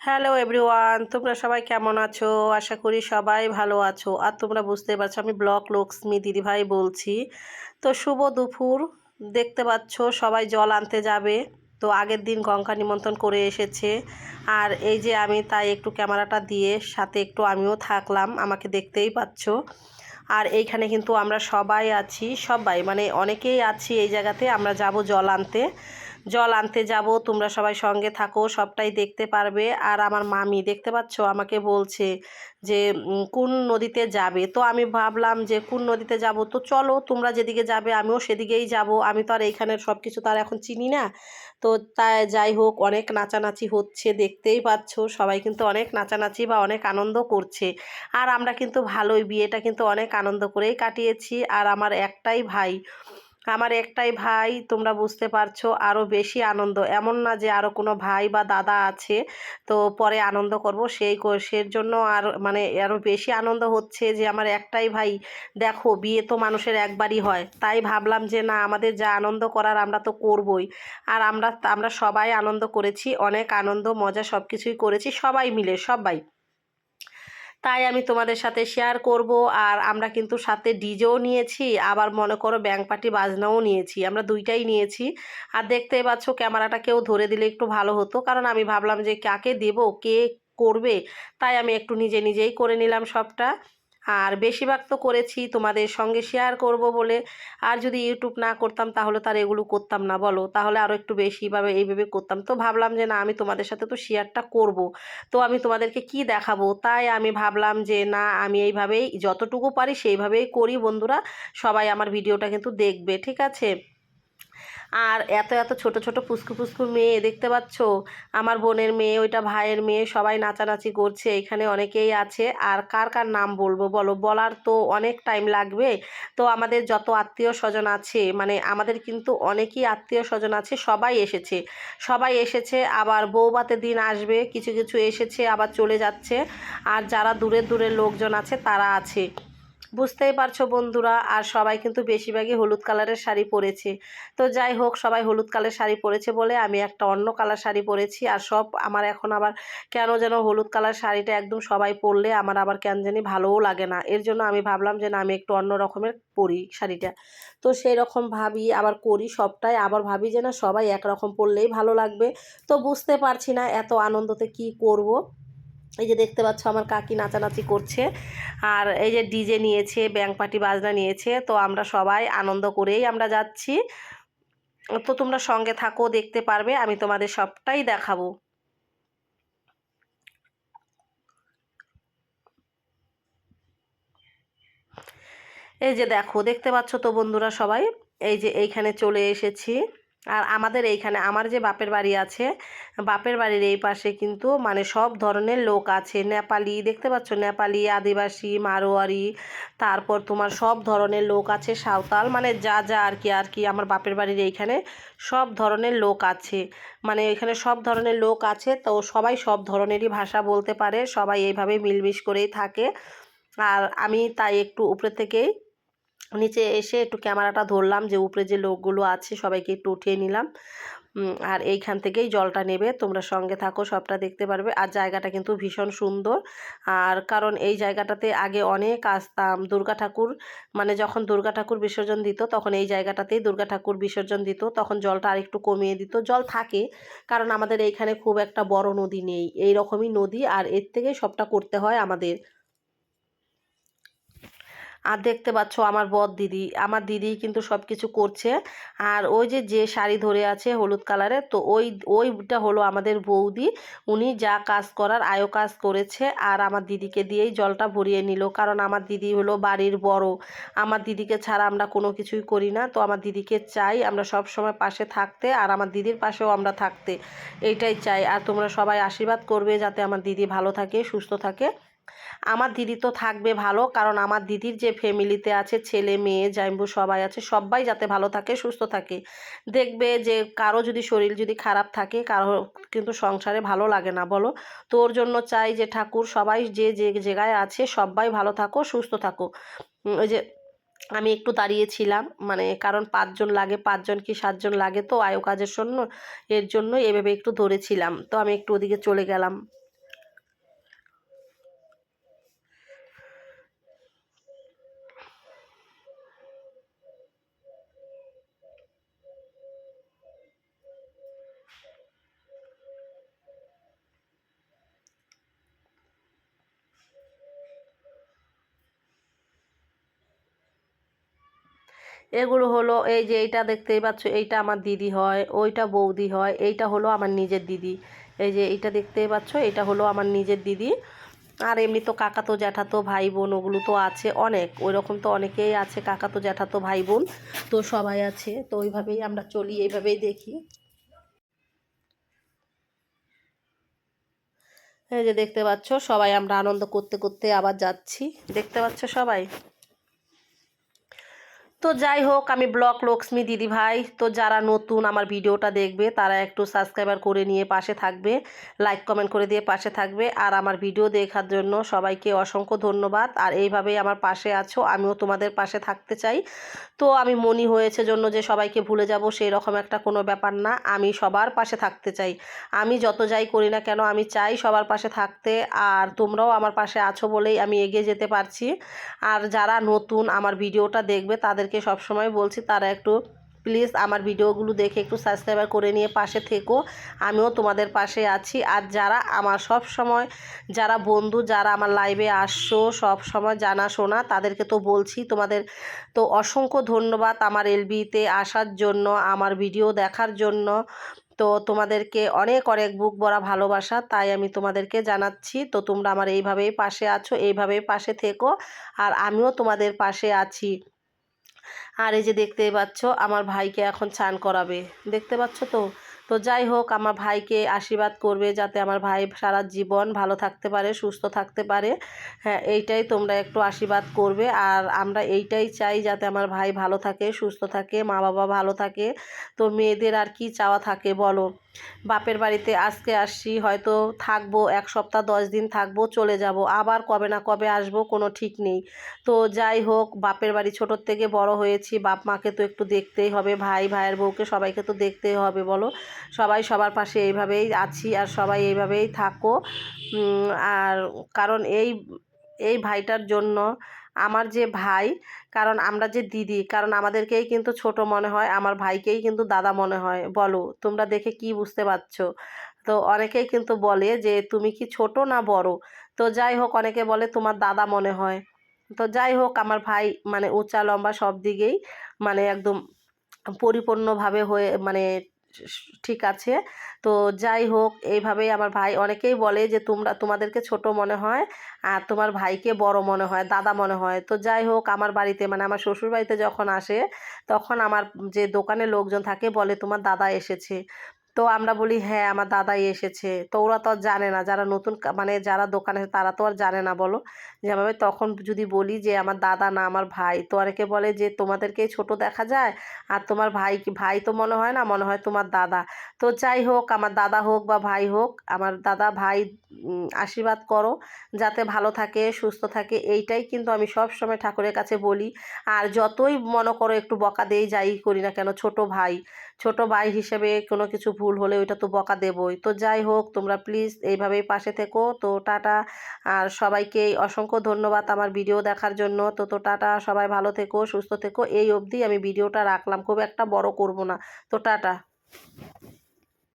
Hello everyone, তোমরা সবাই কেমন আছো? আশা করি সবাই ভালো আছো। আর তোমরা বুঝতে পারছ, আমি ব্লক লক্ষ্মী দিদিভাই বলছি। তো শুভ দুপুর, দেখতে পাচ্ছ সবাই জল আনতে যাবে। তো আগের দিন গঙ্গা নিমন্ত্রণ করে এসেছে। আর এই যে আমি, তাই একটু ক্যামেরাটা দিয়ে সাথে একটু আমিও থাকলাম, আমাকে দেখতেই পাচ্ছ। আর এইখানে কিন্তু আমরা সবাই আছি, সবাই মানে অনেকেই আছি এই জায়গাতে, আমরা যাব জল আনতে। জল আনতে যাব, তোমরা সবাই সঙ্গে থাকো, সবটাই দেখতে পারবে। আর আমার মামি, দেখতে পাচ্ছ? আমাকে বলছে যে কোন নদীতে যাবে? তো আমি ভাবলাম যে, কোন নদীতে যাব? তো চলো, তোমরা যেদিকে যাবে, আমিও সেদিকেই যাব। আমি তো আর এইখানের সব কিছু তার এখন চিনি না। তো তাই যাই হোক, অনেক নাচানাচি হচ্ছে, দেখতেই পাচ্ছ? সবাই কিন্তু অনেক নাচানাচি বা অনেক আনন্দ করছে। আর আমরা কিন্তু ভালোই, বিয়েটা কিন্তু অনেক আনন্দ করেই কাটিয়েছি। আর আমার একটাই ভাই আমার একটাই ভাই, তোমরা বুঝতে পারছ আরও বেশি আনন্দ। এমন না যে আরও কোনো ভাই বা দাদা আছে, তো পরে আনন্দ করব, সেই সের জন্য আর মানে আরও বেশি আনন্দ হচ্ছে যে আমার একটাই ভাই। দেখো, বিয়ে তো মানুষের একবারই হয়। তাই ভাবলাম যে না, আমাদের যা আনন্দ করার আমরা তো করবই। আর আমরা আমরা সবাই আনন্দ করেছি, অনেক আনন্দ, মজা সব কিছুই করেছি, সবাই মিলে, সবাই। তাই আমি তোমাদের সাথে শেয়ার করব। আর আমরা কিন্তু সাথে ডিজেও নিয়েছি, আবার মনে করো ব্যাঙ্ক পার্টি বাজনাও নিয়েছি। আমরা দুইটাই নিয়েছি। আর দেখতে পাচ্ছ ক্যামেরাটা কেউ ধরে দিলে একটু ভালো হতো। কারণ আমি ভাবলাম যে কাকে দেব, কে করবে? তাই আমি একটু নিজে নিজেই করে নিলাম সবটা। আর বেশিরভাগ তো করেছি, তোমাদের সঙ্গে শেয়ার করব বলে। আর যদি ইউটিউব না করতাম, তাহলে তার এগুলো করতাম না, বলো। তাহলে আরও একটু বেশিভাবে এইভাবে করতাম। তো ভাবলাম যে, না, আমি তোমাদের সাথে তো শেয়ারটা করব। তো আমি তোমাদেরকে কি দেখাবো? তাই আমি ভাবলাম যে, না, আমি এইভাবেই, যতটুকু পারি সেইভাবেই করি বন্ধুরা। সবাই আমার ভিডিওটা কিন্তু দেখবে, ঠিক আছে? আর এত এত ছোট ছোট পুস্কু পুস্কু মেয়ে দেখতে পাচ্ছ? আমার বোনের মেয়ে, ওইটা ভাইয়ের মেয়ে, সবাই নাচানাচি করছে, এখানে অনেকেই আছে। আর কার কার নাম বলব বলো? বলার তো অনেক টাইম লাগবে। তো আমাদের যত আত্মীয় স্বজন আছে মানে আমাদের কিন্তু অনেকই আত্মীয় স্বজন আছে, সবাই এসেছে। সবাই এসেছে, আবার বৌবাতের দিন আসবে, কিছু কিছু এসেছে, আবার চলে যাচ্ছে। আর যারা দূরের দূরের লোকজন আছে, তারা আছে। বুঝতেই পারছ বন্ধুরা, আর সবাই কিন্তু বেশিরভাগই হলুদ কালারের শাড়ি পরেছে। তো যাই হোক, সবাই হলুদ কালার শাড়ি পরেছে বলে আমি একটা অন্য কালার শাড়ি পরেছি, আর সব আমার এখন আবার কেন যেন হলুদ কালার শাড়িটা একদম সবাই পরলে আমার আবার কেন জানি ভালোও লাগে না। এর জন্য আমি ভাবলাম যে না, আমি একটু অন্য রকমের পরি শাড়িটা। তো সেই রকম ভাবি, আবার করি সবটাই, আবার ভাবি যে না, সবাই একরকম পরলেই ভালো লাগবে। তো বুঝতে পারছি না এত আনন্দতে কি করব। এই যে দেখতে পাচ্ছ আমার কাকি নাচানাচি করছে। আর এই যে ডিজে নিয়েছে, ব্যাংক পার্টি বাজনা নিয়েছে, তো আমরা সবাই আনন্দ করেই আমরা যাচ্ছি। তো তোমরা সঙ্গে থাকো, দেখতে পারবে, আমি তোমাদের সবটাই দেখাবো। এই যে দেখো, দেখতে পাচ্ছ তো বন্ধুরা সবাই? এই যে এইখানে চলে এসেছি। আর আমাদের এইখানে, আমার যে বাপের বাড়ি আছে, বাপের বাড়ির এই পাশে কিন্তু মানে সব ধরনের লোক আছে। নেপালি, দেখতে পাচ্ছ? নেপালি, আদিবাসী, মারোয়ারি, তারপর তোমার সব ধরনের লোক আছে, সাঁওতাল মানে যা যা আর কি আর কি আমার বাপের বাড়ির এইখানে সব ধরনের লোক আছে। মানে এখানে সব ধরনের লোক আছে, তো সবাই সব ধরনেরই ভাষা বলতে পারে, সবাই এইভাবে মিলমিশ করেই থাকে। আর আমি তাই একটু উপরে থেকেই নিচে এসে একটু ক্যামেরাটা ধরলাম যে উপরে যে লোকগুলো আছে সবাইকে একটু উঠিয়ে নিলাম। আর এইখান থেকেই জলটা নেবে। তোমরা সঙ্গে থাকো, সবটা দেখতে পারবে। আর জায়গাটা কিন্তু ভীষণ সুন্দর। আর কারণ এই জায়গাটাতে আগে অনেক আসতাম। দুর্গা ঠাকুর মানে যখন দুর্গা ঠাকুর বিসর্জন দিত, তখন এই জায়গাটাতেই দুর্গা ঠাকুর বিসর্জন দিত। তখন জলটা আরেকটু কমিয়ে দিত। জল থাকে, কারণ আমাদের এইখানে খুব একটা বড় নদী নেই। এই রকমই নদী, আর এর থেকেই সবটা করতে হয় আমাদের। আর দেখতে পাচ্ছ আমার বদ দিদি, আমার দিদি কিন্তু সব কিছু করছে। আর ওই যে যে শাড়ি ধরে আছে হলুদ কালারের তো ওই, ওইটা হলো আমাদের বৌদি। উনি যা কাজ করার আয়ো কাজ করেছে আর আমার দিদিকে দিয়েই জলটা ভরিয়ে নিল। কারণ আমার দিদি হলো বাড়ির বড়। আমার দিদিকে ছাড়া আমরা কোনো কিছুই করি না। তো আমার দিদিকে চাই আমরা সব সময় পাশে থাকতে আর আমার দিদির পাশেও আমরা থাকতে। এইটাই চাই। আর তোমরা সবাই আশীর্বাদ করবে যাতে আমার দিদি ভালো থাকে, সুস্থ থাকে। আমার দিদি তো থাকবে ভালো, কারণ আমার দিদির যে ফ্যামিলিতে আছে, ছেলে, মেয়ে জাইম্বু সবাই আছে সবাই যাতে ভালো থাকে, সুস্থ থাকে। দেখবে যে কারও যদি শরীর যদি খারাপ থাকে, কারও কিন্তু সংসারে ভালো লাগে না, বলো? তোর জন্য চাই যে ঠাকুর সবাই যে যে জায়গায় আছে সবাই ভালো থাকো, সুস্থ থাকো। ওই যে আমি একটু দাঁড়িয়েছিলাম মানে কারণ পাঁচজন লাগে, পাঁচজন কি সাতজন লাগে তো আয়ো কাজের জন্য, এর জন্য এভাবে একটু ধরেছিলাম। তো আমি একটু ওদিকে চলে গেলাম। এগুলো হলো এই যে এইটা দেখতেই পাচ্ছ, এইটা আমার দিদি হয়, ওইটা বৌদি হয়, এইটা হলো আমার নিজের দিদি। এই যে এইটা দেখতেই পাচ্ছ এটা হলো আমার নিজের দিদি। আর এমনি তো কাকা কাকাতো, জ্যাঠাতো ভাই বোন ওগুলো তো আছে অনেক ওই রকম তো অনেকেই আছে কাকা কাকাতো, জ্যাঠাতো ভাই বোন তো সবাই আছে। তো ওইভাবেই আমরা চলি, এইভাবেই দেখি। এই যে দেখতে পাচ্ছ, সবাই আমরা আনন্দ করতে করতে আবার যাচ্ছি। দেখতে পাচ্ছ সবাই? তো যাই হোক, আমি ব্লক লক্ষ্মী দিদি ভাই। তো যারা নতুন আমার ভিডিওটা দেখবে, তারা একটু সাবস্ক্রাইবার করে নিয়ে পাশে থাকবে লাইক কমেন্ট করে দিয়ে পাশে থাকবে। আর আমার ভিডিও দেখার জন্য সবাইকে অসংখ্য ধন্যবাদ। আর এইভাবেই আমার পাশে আছো, আমিও তোমাদের পাশে থাকতে চাই। তো আমি মনি হয়েছে জন্য যে সবাইকে ভুলে যাব সেই রকম একটা কোনো ব্যাপার না। আমি সবার পাশে থাকতে চাই। আমি যত যাই করি না কেন, আমি চাই সবার পাশে থাকতে। আর তোমরাও আমার পাশে আছো বলেই আমি এগিয়ে যেতে পারছি। আর যারা নতুন আমার ভিডিওটা দেখবে তাদেরকে সবসময় বলছি, তারা একটু প্লিজ আমার ভিডিওগুলো দেখে একটু সাবস্ক্রাইবার করে নিয়ে পাশে থেকো। আমিও তোমাদের পাশে আছি। আর যারা আমার সব সময়, যারা বন্ধু, যারা আমার লাইভে আসছো, সব সময় জানাশোনা তাদেরকে তো বলছি, তোমাদের তো অসংখ্য ধন্যবাদ আমার এলবিতে আসার জন্য, আমার ভিডিও দেখার জন্য। তো তোমাদেরকে অনেক অনেক বুক ভরা ভালোবাসা, তাই আমি তোমাদেরকে জানাচ্ছি। তো তোমরা আমার এইভাবেই পাশে আছো, এইভাবেই পাশে থেকো। আর আমিও তোমাদের পাশে আছি। আর এই যে দেখতেই পাচ্ছ, আমার ভাইকে এখন চান করাবে। দেখতে পাচ্ছ তো? তো যাই হোক, আমার ভাইকে আশীর্বাদ করবে যাতে আমার ভাই সারা জীবন ভালো থাকতে পারে, সুস্থ থাকতে পারে। হ্যাঁ এইটাই তোমরা একটু আশীর্বাদ করবে। আর আমরা এইটাই চাই যাতে আমার ভাই ভালো থাকে, সুস্থ থাকে মা বাবা ভালো থাকে। তো মেয়েদের আর কি চাওয়া থাকে বলো? বাপের বাড়িতে আজকে আসছি, হয়তো থাকব এক সপ্তাহ, দশ দিন থাকব, চলে যাব। আবার কবে না কবে আসব কোনো ঠিক নেই। তো যাই হোক, বাপের বাড়ি ছোটোর থেকে বড় হয়েছি, বাপ মাকে তো একটু দেখতেই হবে, ভাই ভাইয়ের বউকে সবাইকে তো দেখতেই হবে, বলো? সবাই সবার পাশে এইভাবেই আছি আর সবাই এইভাবেই থাকো। আর কারণ এই এই ভাইটার জন্য আমার যে ভাই, কারণ আমরা যে দিদি, কারণ আমাদেরকেই কিন্তু ছোট মনে হয়, আমার ভাইকেই কিন্তু দাদা মনে হয়। বলো, তোমরা দেখে কি বুঝতে পারছ? তো অনেকেই কিন্তু বলে যে, তুমি কি ছোট না বড়? তো যাই হোক, অনেকে বলে, তোমার দাদা মনে হয়। তো যাই হোক, আমার ভাই মানে উঁচা, লম্বা সব দিকেই মানে একদম পরিপূর্ণভাবে হয়ে মানে ঠিক আছে। তো যাই হোক, এইভাবেই আমার ভাই অনেকেই বলে যে, তোমরা, তোমাদেরকে ছোট মনে হয় আর তোমার ভাইকে বড় মনে হয়, দাদা মনে হয়। তো যাই হোক, আমার বাড়িতে মানে আমার শ্বশুর বাড়িতে যখন আসে, তখন আমার যে দোকানে লোকজন থাকে বলে, তোমার দাদা এসেছে। তো আমরা বলি হ্যাঁ আমার দাদাই এসেছে। তো ওরা তো আর জানে না। যারা নতুন মানে যারা দোকানে তারা তো আর জানে না, বলো? যেভাবে তখন যদি বলি যে, আমার দাদা না, আমার ভাই। তো অনেকে বলে যে, তোমাদেরকে ছোট দেখা যায় আর তোমার ভাই ভাই তো মনে হয় না, মনে হয় তোমার দাদা। তো যাই হোক, আমার দাদা হোক বা ভাই হোক, আমার দাদা, ভাই আশীর্বাদ করো, যাতে ভালো থাকে, সুস্থ থাকে, এইটাই কিন্তু আমি সব সময় ঠাকুরের কাছে বলি। আর যতই মনে করো একটু বকা দেই, যাই করি না কেন, ছোট ভাই ছোট ভাই হিসেবে কোনো কিছু ভুল হলে ওইটা তো বকা দেবই। তো যাই হোক, তোমরা প্লিজ এইভাবেই পাশে থেকো। তো টাটা। আর সবাইকে অসংখ্য ধন্যবাদ আমার ভিডিও দেখার জন্য। তো তো টাটা, সবাই ভালো থেকো, সুস্থ থেকো। এই অবধি আমি ভিডিওটা রাখলাম। খুব একটা বড় করব না। তো টাটা।